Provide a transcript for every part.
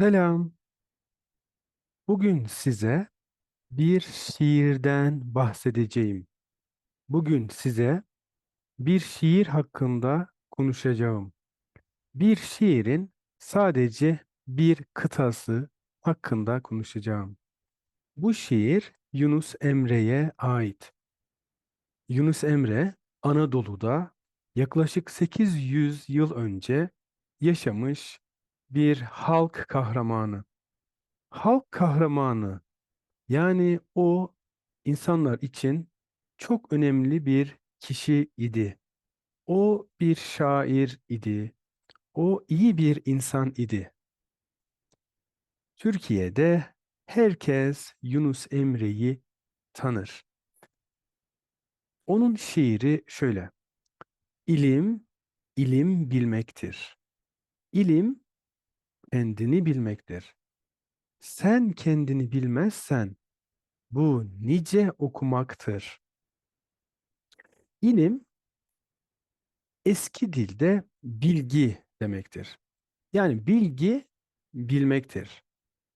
Selam. Bugün size bir şiirden bahsedeceğim. Bugün size bir şiir hakkında konuşacağım. Bir şiirin sadece bir kıtası hakkında konuşacağım. Bu şiir Yunus Emre'ye ait. Yunus Emre Anadolu'da yaklaşık 800 yıl önce yaşamış bir halk kahramanı. Halk kahramanı Yani o insanlar için çok önemli bir kişi idi. O bir şair idi. O iyi bir insan idi. Türkiye'de herkes Yunus Emre'yi tanır. Onun şiiri şöyle. İlim, ilim bilmektir. İlim kendini bilmektir. Sen kendini bilmezsen bu nice okumaktır. İlim eski dilde bilgi demektir. Yani bilgi bilmektir.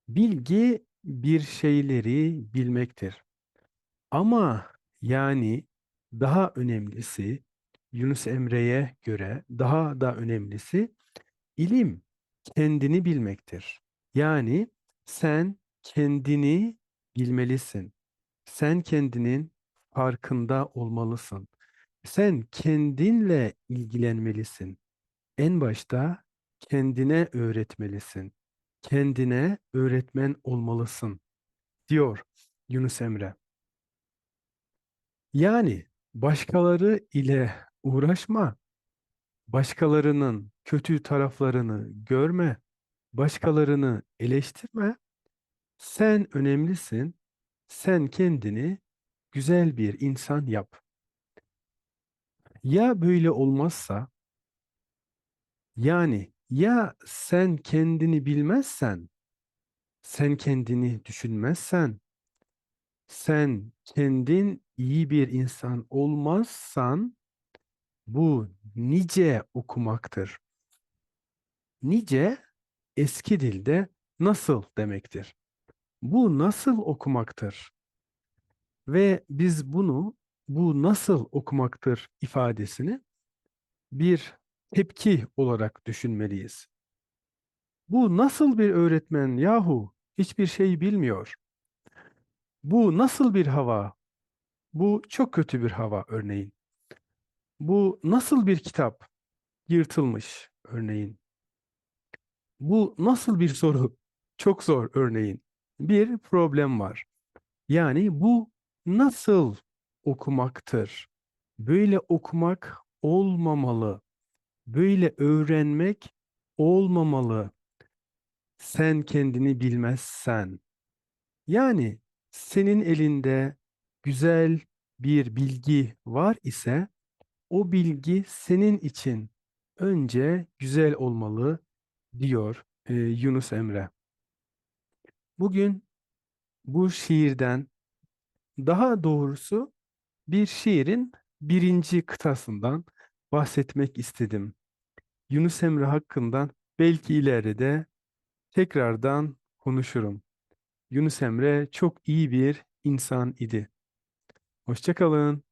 Bilgi bir şeyleri bilmektir. Ama yani daha önemlisi Yunus Emre'ye göre daha da önemlisi ilim kendini bilmektir. Yani sen kendini bilmelisin. Sen kendinin farkında olmalısın. Sen kendinle ilgilenmelisin. En başta kendine öğretmelisin. Kendine öğretmen olmalısın, diyor Yunus Emre. Yani başkaları ile uğraşma, başkalarının kötü taraflarını görme, başkalarını eleştirme. Sen önemlisin, sen kendini güzel bir insan yap. Ya böyle olmazsa, yani ya sen kendini bilmezsen, sen kendini düşünmezsen, sen kendin iyi bir insan olmazsan bu nice okumaktır. Nice eski dilde nasıl demektir. Bu nasıl okumaktır? Ve biz bunu bu nasıl okumaktır ifadesini bir tepki olarak düşünmeliyiz. Bu nasıl bir öğretmen yahu? Hiçbir şey bilmiyor. Bu nasıl bir hava? Bu çok kötü bir hava örneğin. Bu nasıl bir kitap? Yırtılmış örneğin. Bu nasıl bir soru? Çok zor örneğin. Bir problem var. Yani bu nasıl okumaktır? Böyle okumak olmamalı. Böyle öğrenmek olmamalı. Sen kendini bilmezsen. Yani senin elinde güzel bir bilgi var ise o bilgi senin için önce güzel olmalı diyor e, Yunus Emre. Bugün bu şiirden daha doğrusu bir şiirin birinci kıtasından bahsetmek istedim. Yunus Emre hakkından belki ileride tekrardan konuşurum. Yunus Emre çok iyi bir insan idi. Hoşça kalın.